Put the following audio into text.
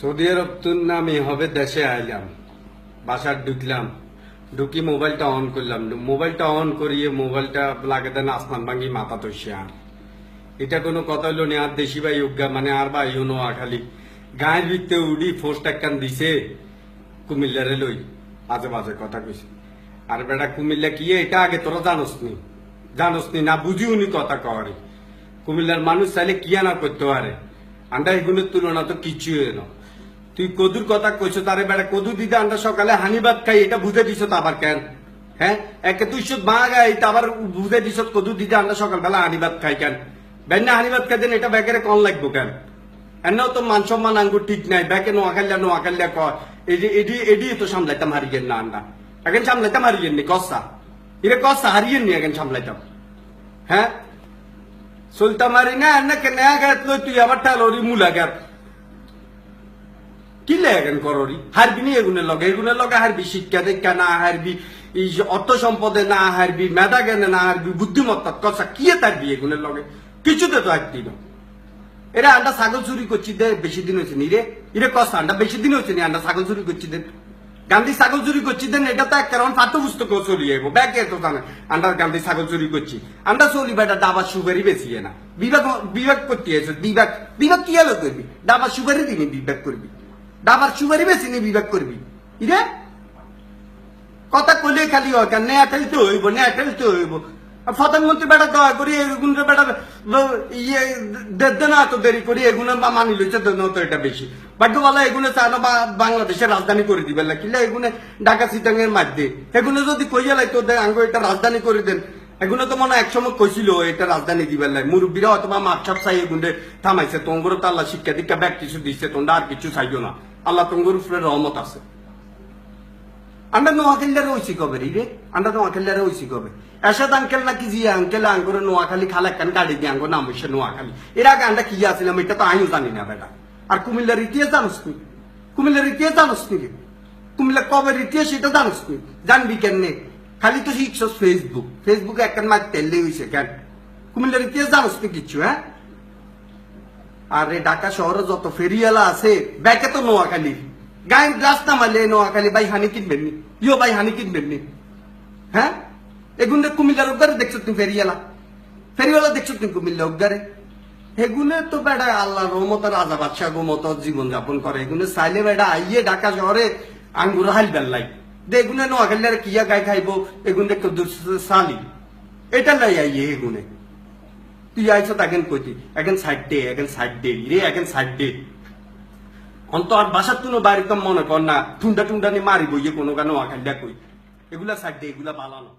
Saudi আরব তুন আমি হবে দেশে আইলাম, বাসার ঢুকলাম, ঢুকি মোবাইলটা অন করলাম। মোবাইলটা অন করিয়ে মোবাইলটা লাগে দেন আসমান ভাঙ্গি মাথা তসিয়া এটা কোনো কথা হলো নি, আর দেশি ভাই উজ্ঞা মানে আর ভাই হনো খালি গায়ের ভিত্তে উডি ফোর্স টাক্কান দিছে কুমিল্লারে লই আজে বাজে কথা কইছে। আর বেটা কুমিল্লা কি, এটা আগে তোরা জানোস নি? জানোস নি না, বুঝিও নি কথা কওয়ারে। কুমিল্লার মানুষ চাইলে কি না করতে পারে? আন্ডা এগুলোর তুলনা তো কিছুই না। তুই কদুর কথা কইছো, তারে বেড়া কদু দিতে আন্ডা সকালে হানিবাদ খাই, এটা বুঝে দিছ তো আবার কেন? হ্যাঁ? একে তুই শুধু মা গাই এটা আবার বুঝে দিছ কদু দিতে আন্ডা সকালবেলা হানিবাদ খাই কেন? বেন্না হানিবাদ খাই দেন এটা ব্যাগের কন লাগবো কেন? এনেও তো মান সম্মান আঙ্গুর ঠিক নাই ব্যাকে নোয়াখাল্লা নোয়াখাল্লা ক এডি এডি এডি তো সামলাইতাম, হারিয়েন না আন্ডা। এখন সামলাইতাম, হারিয়েন নি, কসা? ইরে কসা, হারিয়েন নি এখন সামলাইতাম। হ্যাঁ? সুলতান মারি না, এনে কেনে গাত লই তুই আবার টালোরি মুলা গাত। কি লেগেন হারবি নি লগে লগে হারবি শিক্ষা দীক্ষা, না হারবি অর্থ সম্পদে, না হারবি মেধা জ্ঞানে, না হারবি কি তারবি লগে? কিছুতে তো এরা আন্ডা ছাগল চুরি করছি দে, বেশি দিন হয়েছে আন্ডা বেশি দিন হয়েছে নি আন্ডা ছাগল চুরি করছি গান্ধী ছাগল চুরি করছি দেন, এটা তো এক কারণ পাঠ্য পুস্তক চলি যাইব ব্যাগ তো জানে, আন্ডার গান্ধী ছাগল চুরি করছি। আন্ডা চলি বেটা ডাবা সুগারি বেশি না। বিবেক বিবেক করতে আছে বিবেক কি করবি? ডাবা সুগারি দিনি বিবেক করবি। ডাবার সুগারি বেশি নি বিবেক করবি। ইরে? কথা কইলে খালি হয় কেন? নেয়া ঠেলতে হইব, নেয়া ঠেলতে হইব। প্রধানমন্ত্রী বেটা দয়া করি এগুন বেটা ইয়ে দেড় না এত দেরি করি এগুলো বা মানি লইছে এটা বেশি। ভাগ্যবালা এগুলো চায় না বাংলাদেশের রাজধানী করে দিবেন না কিলে এগুলো ঢাকা সিটাঙ্গের মাধ্যমে এগুলো যদি কইয়া লাই তো আঙ্গ এটা রাজধানী করে দেন। এগুলো তো মনে একসময় কইছিল, এটা রাজধানী দিবেন লাই মুরব্বীরা অথবা মাপসাপ চাই এগুলো থামাইছে তোমরা তো আল্লাহ শিক্ষা দীক্ষা ব্যাগ কিছু দিচ্ছে তোমরা আর কিছু চাইও না। আল্লাহ তোমার উপরে রহমত আছে। আমরা নোয়াখালীরা হইছি কবে রে? আমরা নোয়াখালীরা হইছি কবে? এরশাদ আঙ্কেল নাকি জি আঙ্কেল, আঙ্গুরে নোয়াখালী খালা কান গাড়ি দিয়ে আঙ্গুর নাম হইছে নোয়াখালী এর আগে আমরা কি আসছিলাম এটা তো আমিও জানি না বেটা। আর কুমিল্লার ইতিহাস জানোস তুই? কুমিল্লার ইতিহাস জানোস রে? কুমিল্লা কবে ইতিহাস সেটা জানোস তুই? জানবি কেমনে? খালি তো শিখছস ফেসবুক ফেসবুকে একখান মার তেললে হইছে কেন? কুমিল্লার ইতিহাস জানোস তুই কিচ্ছু হ্যাঁ? আর এই ঢাকা শহরে যত ফেরিয়ালা আছে, ব্যাকে তো নোয়াখালী। গায়ে গ্লাস নামালে নোয়াখালী, ভাই হানি কিনবেন নি? ইয়ো ভাই হানি কিনবেন নি? হ্যাঁ? এগুলো কুমিল্লার উদ্গারে দেখছ তুমি ফেরিয়ালা ফেরিওয়ালা দেখছ তুমি কুমিল্লা উদ্গারে এগুলো তো বেটা আল্লাহ রহমত রাজা বাদশাহ মত জীবন যাপন করে। এগুলো চাইলে বেটা আইয়ে ঢাকা শহরে আঙ্গুর হাল বেল্লাই। এগুলো নোয়াখালীর কিয়া গাই খাইবো এগুলো সালি এটা লাই আইয়ে এগুলো তুই আইছ তাকেন কইতি? এখন সাইড দে এখন সাইড দে রে এখন সাইড দে। অন্ত আর বাসার তুনো বাড়িতে মনে কর না টুন্ডা টুন্ডা নিয়ে মারিব ইয়ে কোনো গানো আখাল্লা কই। এগুলা সাইড দে, এগুলা বালানো